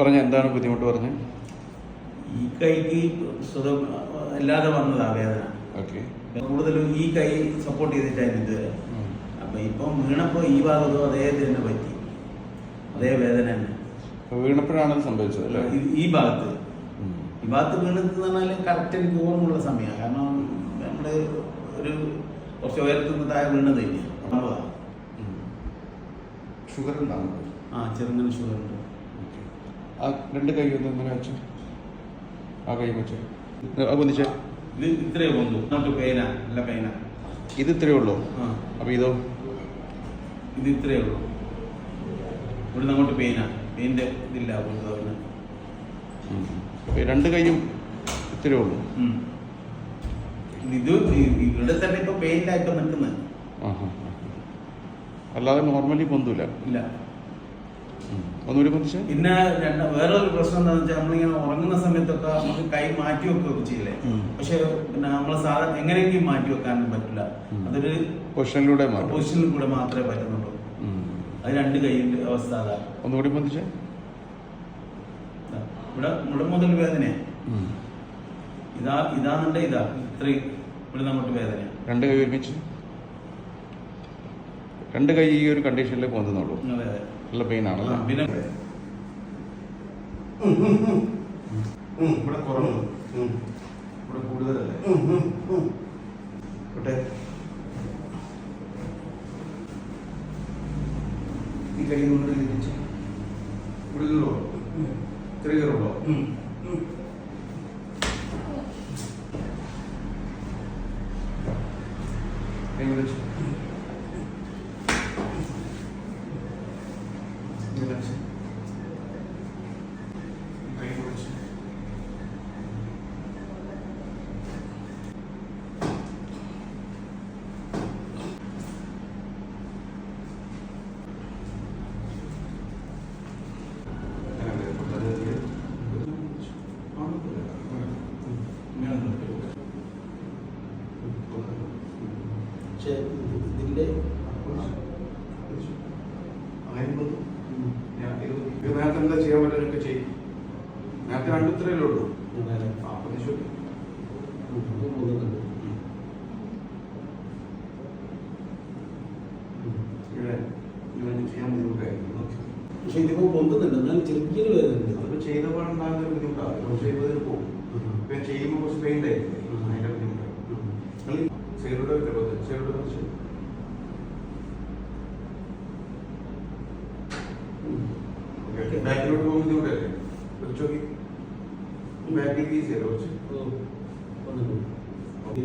പറഞ്ഞ എന്താണ് ബുദ്ധിമുട്ട് പറഞ്ഞ് ഈ കൈക്ക് സുഖം അല്ലാതെ വന്നതാ വേദന. ഓക്കെ. കൂടുതലും ഈ കൈ സപ്പോർട്ട് ചെയ്തിട്ടായിരുന്നു ഇതുവരെ അപ്പൊ ഇപ്പം വീണപ്പോ ഈ ഭാഗത്തും അതേ തന്നെ പറ്റി. അതേ വേദന തന്നെ. വീണപ്പോഴാണ് സംഭവിച്ചത് അല്ലേ? ഈ- ഭാഗത്ത്. ഈ ഭാഗത്ത് വീണെന്ന് പറഞ്ഞാൽ കറക്റ്റ് എനിക്ക് ഓർമ്മയുള്ള സമയമാണ്. കാരണം നമ്മൾ ഒരു കുറച്ച് ഉയരത്തിൽ നിന്ന് താഴെ വീണത് തന്നെയാണ്. ഷുഗർ ഉണ്ടാകും ആ ചെറുങ്ങനെ ഷുഗർ ഉണ്ട്. ആ രണ്ട് കൈ ഒന്ന് ഇങ്ങനെ വെച്ചു. ആ കൈ വെച്ചു. ഒന്നിച്ച് ഇത് ഇത്രയേ ഇത് ഉള്ളൂ. അപ്പൊ ഇതോ? ഇത് ഇത്രയേ ഉള്ളൂ. ഇവിടുന്ന് അങ്ങോട്ട് പെയിനാ പെയിന്റെ ഇതില്ല രണ്ട് കൈയും ഇത്രയേ ഉള്ളൂ. ഇത് ഇവിടെ തന്നെ ഇപ്പൊ പെയിന്റായിട്ട് നിൽക്കുന്നത് അല്ലാതെ നോർമലി പൊന്തൂല. ഇല്ല. ഒന്നുകൂടി പൊന്തിച്ചേ പിന്നെ രണ്ട് വേറെ ഒരു പ്രശ്നം എന്താണെന്ന് വെച്ചാൽ നമ്മളിങ്ങനെ ഉറങ്ങുന്ന സമയത്തൊക്കെ നമുക്ക് കൈ മാറ്റി വെക്കുകയൊക്കെ ചെയ്യില്ലേ. പക്ഷെ പിന്നെ നമ്മൾ സാധാരണ എങ്ങനെയെങ്കിലും മാറ്റി വെക്കാനും പറ്റില്ല. അതൊരു പൊസിഷനിലൂടെ പൊസിഷനിലൂടെ മാത്രമേ പറ്റുന്നുള്ളൂ. അത് രണ്ട് കൈയിന്റെ അവസ്ഥ അതാ. ഒന്നുകൂടി പൊന്തിച്ചേ ഇതാ. ഇവിടെ ഇവിടെ മുതൽ വേദനയാ ഉം. ഇതാ ഇതാന്നുണ്ടെ ഇതാ. ഇത്രയും ഇവിടെ നമ്മുടെ വേദന. രണ്ട് കൈ ഒരുമിച്ച്? രണ്ട് കൈ ഈ ഒരു കണ്ടീഷനിലേ പോകുന്നുള്ളൂ അതെ അതെ. നല്ല പെയിൻ ആണല്ലേ? പിന്നെ ഇവിടെ കുറവ്. ഇവിടെ കൂടുതലല്ലേ? കോട്ടെ ഈ കൈ കൊണ്ട് തിരിച്ച് ഇവിടെ കയറുമോ ചെറിയ കയറുള്ളോ കൈ വിളിച്ച് വിളിച്ച് കൈ പിടിച്ച് പക്ഷെ ഇതിന്റെ നേരത്തെ എന്താ ചെയ്യാൻ പറ്റുന്നൊക്കെ ചെയ്യും. നേരത്തെ രണ്ടുത്രയല്ലേ ഉള്ളൂ. ആ അപ്പൊ നീ ശരി. ഇവിടെ ഇതൊന്നും ചെയ്യാൻ ബുദ്ധിമുട്ടായിരുന്നു ഓക്കേ. പക്ഷെ ഇതിപ്പോ പൊന്തുന്നുണ്ട്. എന്നാലും ചെറിയൊരു വേദന ഉണ്ട് അതിപ്പോ ചെയ്ത പാടുണ്ടാകുന്ന ഒരു ബുദ്ധിമുട്ടാണ്. കുറച്ച് കഴിയുമ്പോൾ പോകും. ചെയ്യുമ്പോൾ കുറച്ച് പെയിൻ ആയിരിക്കും ബാക്കിലോട്ട് പോകുമ്പോൾ ബുദ്ധിമുട്ടല്ലേ വെച്ച് നോക്കി ബാക്കിലേക്ക് ഈസി അല്ലേ കുറച്ച് ഓ, പൊന്തുന്നുണ്ട്. ഓക്കെ